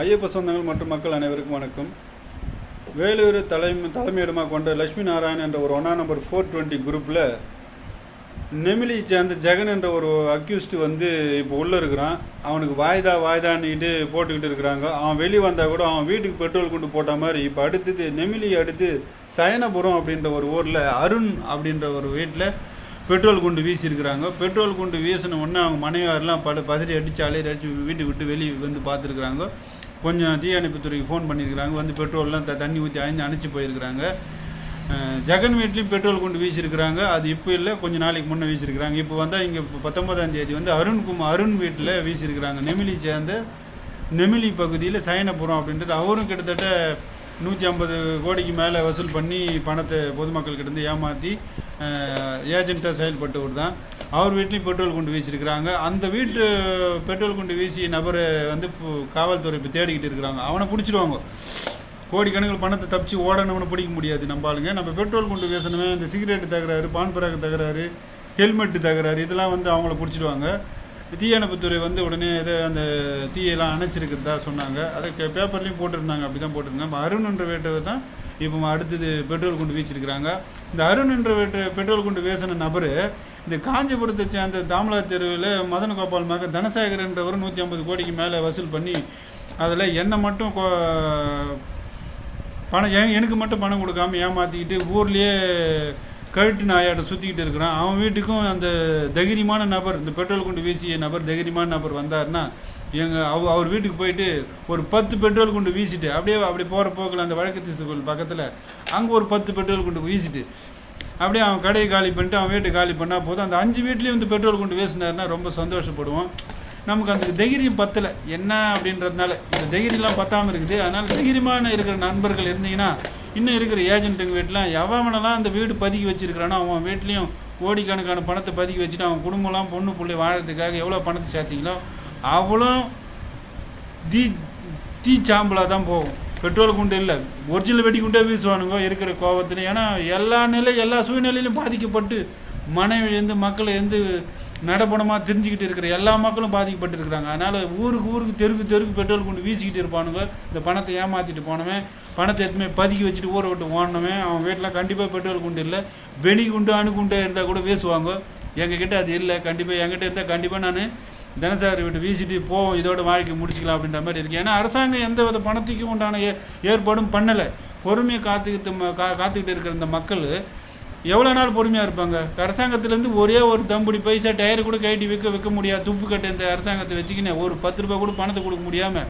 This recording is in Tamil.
ஐயப்ப சொந்தங்கள் மற்றும் மக்கள் அனைவருக்கும் வணக்கம். வேலூர் தலைமை தலைமையிடமாக கொண்ட லட்சுமி நாராயண் என்ற ஒரு ஒன்றா நம்பர் ஃபோர் டுவெண்ட்டி குரூப்பில் நெமிலி சேர்ந்த ஜெகன் என்ற ஒரு அக்யூஸ்டு வந்து இப்போ உள்ளே இருக்கிறான். அவனுக்கு வாய்தா வாய்தான்னுட்டு போட்டுக்கிட்டு இருக்கிறாங்க. அவன் வெளியே வந்தால் கூட அவன் வீட்டுக்கு பெட்ரோல் கொண்டு போட்ட மாதிரி இப்போ அடுத்தது நெமிலி அடுத்து சயனபுரம் அப்படின்ற ஒரு ஊரில் அருண் அப்படின்ற ஒரு வீட்டில் பெட்ரோல் குண்டு வீசியிருக்கிறாங்க. பெட்ரோல் குண்டு வீசின உடனே அவங்க மனைவியாரெலாம் படு பதறி அடித்து அலையிற அடிச்சு வீட்டுக்கு விட்டு வெளியே வந்து பார்த்துருக்குறாங்க. கொஞ்சம் தீயணைப்புத்துறைக்கு ஃபோன் பண்ணியிருக்கிறாங்க. வந்து பெட்ரோல்லாம் த தண்ணி ஊற்றி அழிஞ்சு அணைச்சி போயிருக்கிறாங்க. ஜெகன் வீட்லேயும் பெட்ரோல் கொண்டு வீசியிருக்கிறாங்க. அது இப்போ இல்லை கொஞ்சம் நாளைக்கு முன்னே வீசியிருக்கிறாங்க. இப்போ வந்தால் இங்கே பத்தொன்பதாம் தேதி வந்து அருண்குமார் அருண் வீட்டில் வீசியிருக்கிறாங்க. நெமிலி சேர்ந்த நெமிலி பகுதியில் சயனபுரம் அப்படின்றது. அவரும் கிட்டத்தட்ட நூற்றி ஐம்பது கோடிக்கு மேலே வசூல் பண்ணி பணத்தை பொதுமக்கள்கிட்டருந்து ஏமாற்றி ஏஜென்ட்டாக செயல்பட்டவர் தான். அவர் வீட்லேயும் பெட்ரோல் கொண்டு வீசியிருக்கிறாங்க. அந்த வீட்டு பெட்ரோல் குண்டு வீசிய நபரை வந்து இப்போ காவல்துறை இப்போ தேடிக்கிட்டு இருக்கிறாங்க. அவனை பிடிச்சிடுவாங்க. கோடிக்கணக்கில் பணத்தை தப்பிச்சு ஓடணும்னு பிடிக்க முடியாது. நம்ம ஆளுங்க. நம்ம பெட்ரோல் குண்டு பேசணுமே இந்த சிகரெட்டு தகராறு பான் பிராக்கு தகராறு ஹெல்மெட்டு தகராறு இதெல்லாம் வந்து அவங்கள பிடிச்சிடுவாங்க. தீயணைப்புத்துறை வந்து உடனே இதை அந்த தீயெல்லாம் அணைச்சிருக்கிறதா சொன்னாங்க. அதை பேப்பர்லேயும் போட்டிருந்தாங்க. அப்படி தான் போட்டிருந்தாங்க. அருண் என்ற வேட்டை தான் இப்போ அடுத்தது பெட்ரோல் குண்டு வீச்சிருக்கிறாங்க இந்த அருண் என்ற பெட்ரோல் குண்டு வீசின நபர் இந்த காஞ்சிபுரத்தை சேர்ந்த தாமலா தெருவில் மதன கோபால் மக தனசேகர் என்றவர் நூற்றி ஐம்பது கோடிக்கு மேலே வசூல் பண்ணி அதில் என்னை மட்டும் கோ- பணம் எனக்கு மட்டும் பணம் கொடுக்காம ஏமாற்றிக்கிட்டு ஊர்லேயே கழுட்டு நாயாட்ட சுற்றிக்கிட்டு இருக்கிறான். அவன் வீட்டுக்கும் அந்த தைரியமான நபர் இந்த பெட்ரோல் குண்டு வீசிய நபர் தைரியமான நபர் வந்தாருன்னா எங்கள் அவ அவர் வீட்டுக்கு போயிட்டு ஒரு பத்து பெட்ரோல் குண்டு வீசிட்டு அப்படியே அப்படி போகிற போக்கில் அந்த வழக்கத்து ஸ்கூல் பக்கத்தில் அங்கே ஒரு பத்து பெட்ரோல் குண்டு வீசிட்டு அப்படியே அவன் கடையை காலி பண்ணிட்டு அவன் வீட்டை காலி பண்ணால் போதும். அந்த அஞ்சு வீட்லேயும் வந்து பெட்ரோல் குண்டு வீசினாருன்னா ரொம்ப சந்தோஷப்படுவோம். நமக்கு அந்த தைரியம் பத்தலை. என்ன அப்படின்றதுனால இந்த தைரியம்லாம் பத்தாமல் இருக்குது. அதனால் தைரியமான இருக்கிற நண்பர்கள் இருந்தீங்கன்னா இன்னும் இருக்கிற ஏஜென்ட்டுங்க வீட்டிலாம் எவனெல்லாம் அந்த வீடு பதுக்கி வச்சிருக்கிறானோ அவன் வீட்லேயும் கோடிக்கணக்கான பணத்தை பதுக்கி வச்சுட்டு அவன் குடும்பம்லாம் பொண்ணு பிள்ளை வாழறதுக்காக எவ்வளோ பணத்தை சேர்த்தீங்களோ அவ்வளோ தீ தீ சாம்பலாக தான் போகும். பெட்ரோல் குண்டு இல்லை. ஒரிஜினல் வெடி குண்டே வீசுவானுங்க இருக்கிற கோவத்தில் ஏன்னா எல்லா நிலை எல்லா சூழ்நிலையிலும் பாதிக்கப்பட்டு மனைவி இருந்து மக்கள் இருந்து நடப்பணமாக தெரிஞ்சுக்கிட்டு இருக்கிற எல்லா மக்களும் பாதிக்கப்பட்டிருக்கிறாங்க. அதனால் ஊருக்கு ஊருக்கு தெருக்கு தெருக்கு பெட்ரோல் குண்டு வீசிக்கிட்டு இருப்பானுங்க. இந்த பணத்தை ஏமாற்றிட்டு போனவன் பணத்தை எதுவுமே பதுக்கி வச்சுட்டு ஊரை விட்டு ஓடினவன் அவன் வீட்டில் கண்டிப்பாக பெட்ரோல் குண்டு இல்லை. வெடி குண்டு அணுகுண்டு இருந்தால் கூட வீசுவாங்க. எங்ககிட்ட அது இல்லை கண்டிப்பாக என்கிட்ட இருந்தால் கண்டிப்பாக நான் தினசாரி விட்டு வீசிட்டு போவோம் இதோட வாழ்க்கை முடிச்சுக்கலாம் அப்படின்ற மாதிரி இருக்குது ஏன்னா அரசாங்கம் எந்த வித பணத்துக்கும் உண்டான ஏ ஏற்பாடும் பண்ணலை. பொறுமையை காத்துக்கிட்டு ம- கா காத்துக்கிட்டு இருக்கிற இந்த மக்கள் எவ்வளோ நாள் பொறுமையாக இருப்பாங்க? அரசாங்கத்துலேருந்து ஒரே ஒரு தம்புடி பைசா டயர் கூட கழட்டி விற்க விற்க முடியாது. துப்பு கட்டு இந்த அரசாங்கத்தை வச்சுக்கின்னு ஒரு பத்து ரூபா கூட பணத்தை கொடுக்க முடியாமல்